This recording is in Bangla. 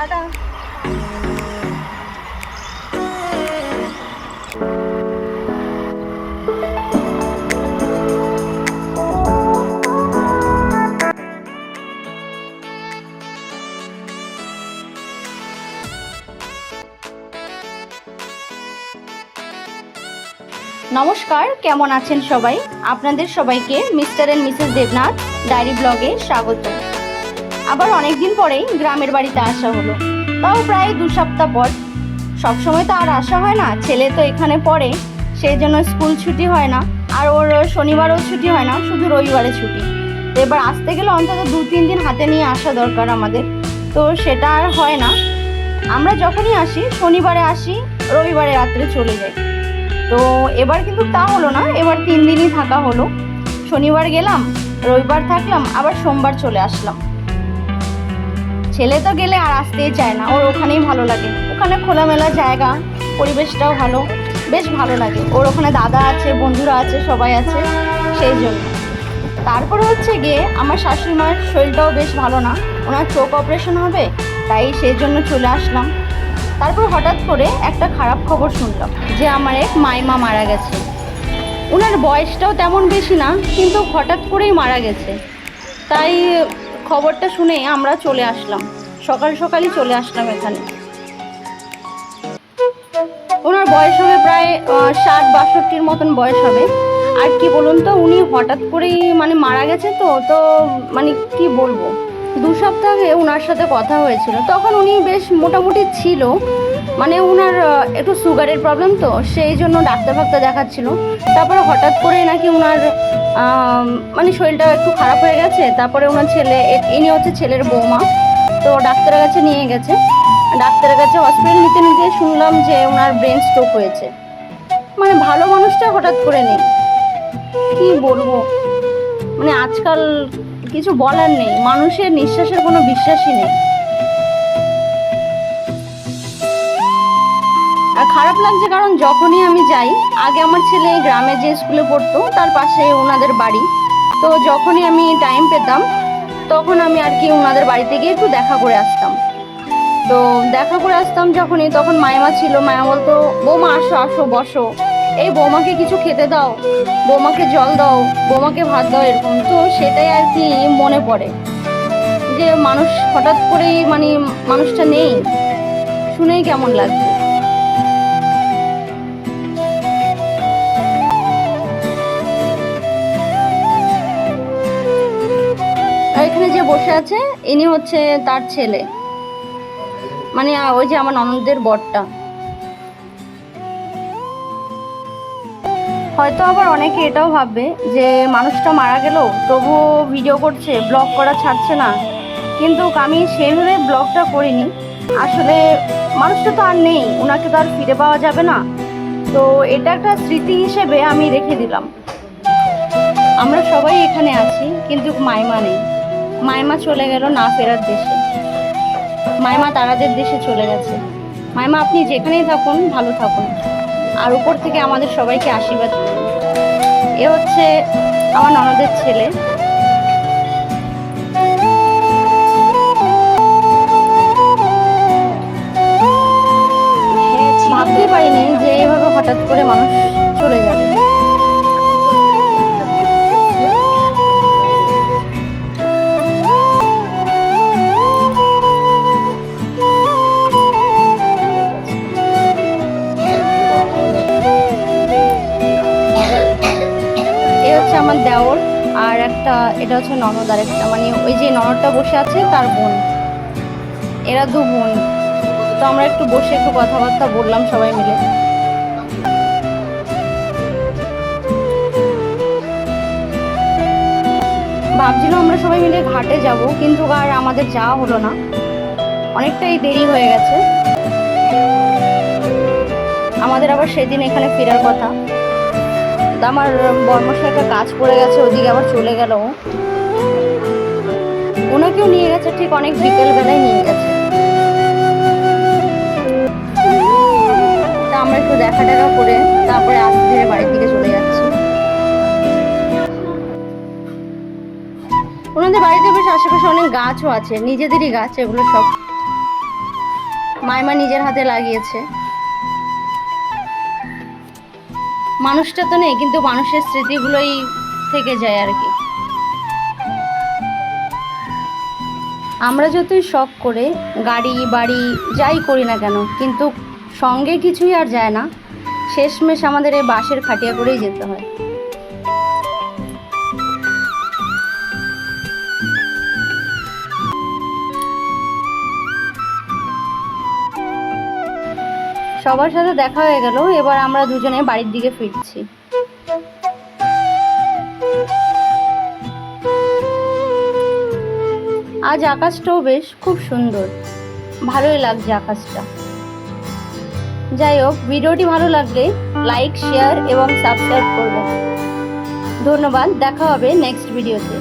নমস্কার কেমন আছেন সবাই? আপনাদের সবাইকে mister and mrs Debnath diary ব্লগে স্বাগত। আবার অনেক দিন পরেই গ্রামের বাড়িতে আসা হলো। তাও প্রায় দু সপ্তাহ পর। সবসময় তো আর আসা হয় না, ছেলে তো এখানে পড়ে, সেই জন্য স্কুল ছুটি হয় না। আর ওর শনিবারও ছুটি হয় না, শুধু রবিবারে ছুটি। তো এবার আসতে গেলে অন্তত দু, তিন দিন হাতে নিয়ে আসা দরকার আমাদের। তো সেটা আর হয় না। আমরা যখনই আসি, শনিবারে আসি, রবিবারে রাত্রে চলে যাই। তো এবার কিন্তু তা হলো না, এবার তিন দিনই থাকা হলো। শনিবার গেলাম, রবিবার থাকলাম, আবার সোমবার চলে আসলাম। ছেলে তো গেলে আর আসতেই চায় না, ওর ওখানেই ভালো লাগে। ওখানে খোলামেলা জায়গা, পরিবেশটাও ভালো, বেশ ভালো লাগে। ওর ওখানে দাদা আছে, বন্ধুরা আছে, সবাই আছে, সেই জন্য। তারপরে হচ্ছে গিয়ে আমার শাশুড়ি মায়ের শরীরটাও বেশ ভালো না, ওনার চোখ অপারেশন হবে, তাই সেই জন্য চলে আসলাম। তারপর হঠাৎ করে একটা খারাপ খবর শুনলাম, যে আমার এক মাইমা মারা গেছে। ওনার বয়সটাও তেমন বেশি না, কিন্তু হঠাৎ করেই মারা গেছে। তাই খবরটা শুনে আমরা চলে আসলাম। সকাল সকালই চলে আসলাম এখানে। ওনার বয়স হবে প্রায় ষাট বাষট্টির মতন বয়স হবে। আর কি বলুন তো, উনি হঠাৎ করেই মানে মারা গেছে তো তো মানে কি বলব? দু সপ্তাহ আগে ওনার সাথে কথা হয়েছিল। তখন উনি বেশ মোটামুটি ছিল। মানে ওনার একটু সুগারের প্রবলেম তো, সেই জন্য ডাক্তার ফাক্তার দেখাচ্ছিল। তারপরে হঠাৎ করে নাকি ওনার মানে শরীরটা একটু খারাপ হয়ে গেছে। তারপরে ওনার ছেলে ইনি হচ্ছে ছেলের বৌমা। তো ডাক্তারের কাছে নিয়ে গেছে। ডাক্তারের কাছে হসপিটাল নিতে নিতে শুনলাম যে ওনার ব্রেন স্ট্রোক হয়েছে। মানে ভালো মানুষটা হঠাৎ করে নেই। কি বলব? মানে আজকাল কিছু বলার নেই। মানুষের নিঃশ্বাসের কোনো বিশ্বাসই নেই। আর খারাপ লাগছে কারণ যখনই আমি যাই, আগে আমার ছেলে গ্রামে যে স্কুলে পড়তো, তার পাশে ওনাদের বাড়ি। তো যখনই আমি টাইম পেতাম তখন আমি আর কি ওনাদের বাড়িতে গিয়ে একটু দেখা করে আসতাম। তো দেখা করে আসতাম যখনই, তখন মায়েমা ছিল। মায়া বলতো, বৌমা, আসো আসো, বসো। এই বৌমাকে কিছু খেতে দাও। বৌমাকে জল দাও। বৌমাকে ভাত দাও, এরকম। তো সেটাই আর কি মনে পড়ে যে মানুষ হঠাৎ করেই মানে মানুষটা নেই। শুনেই কেমন লাগছে। বসে আছে, ইনি হচ্ছে তার ছেলে। মানে ওই যে আমার ননদের বরটা। হয়তো আবার অনেকে এটাও ভাববে যে, মানুষটা মারা গেল তবু ভিডিও করছে ব্লগ করা ছাড়ছে না। কিন্তু আমি সেইভাবে ব্লগটা করিনি। আসলে, মানুষটা তো আর নেই ওনাকে তো আর ফিরে পাওয়া যাবে না। তো এটা একটা স্মৃতি হিসেবে আমি রেখে দিলাম। আমরা সবাই এখানে আছি, কিন্তু মাইমা নেই। মাইমা চলে গেল না ফেরার দেশে। মাইমা তারাদের দেশে চলে গেছে। মাইমা, আপনি যেখানেই থাকুন, ভালো থাকুন। আর উপর থেকে আমাদের সবাইকে আশীর্বাদ করুন। এ হচ্ছে আমার ননদের ছেলে। ভাবতেই পারিনি যে এভাবে হঠাৎ করে মানুষ আমার দেওর, আর একটা, এটা হচ্ছে ননদ আর একটা মানে ওই যে ননদটা বসে আছে, তার বোন। এরা দু বোন। তো আমরা একটু বসে একটু কথাবার্তা বললাম সবাই মিলে। ভাবছিলাম আমরা সবাই মিলে ঘাটে যাব, কিন্তু আর আমাদের যাওয়া হলো না। অনেকটাই দেরি হয়ে গেছে। আমাদের আবার সেদিন এখানে ফেরার কথা। আমার বর্মশাই একটা কাজ পড়ে গেছে, ওদিকে আবার চলে গেল ওনাকেও নিয়ে গেছে, ঠিক অনেক বিকেল বেলায় নিয়ে গেছে। তা আমরা একটু দেখা টেকা করে তারপরে আস্তে ধীরে বাড়ির দিকে চলে যাচ্ছি। ওনাদের বাড়িতে বেশ আশেপাশে অনেক গাছও আছে, নিজেদেরই গাছ, এগুলো সব মাইমা নিজের হাতে লাগিয়েছে। মানুষটা তো নেই, কিন্তু মানুষের স্মৃতিগুলোই থেকে যায় আর কি। আমরা যতই শখ করে, গাড়ি, বাড়ি, যাই করি না কেন, কিন্তু সঙ্গে কিছুই আর যায় না। শেষমেশ আমাদের এই বাসের খাটিয়া করেই যেতে হয়। সবার সাথে দেখা হয়ে গেল, এবার আমরা দুজনে বাড়ির দিকে ফিরছি। আজ আকাশটাও বেশ খুব সুন্দর। ভালোই লাগছে আকাশটা। যাই হোক, ভিডিওটি ভালো লাগলে লাইক, শেয়ার এবং সাবস্ক্রাইব করবেন। ধন্যবাদ, দেখা হবে নেক্সট ভিডিওতে।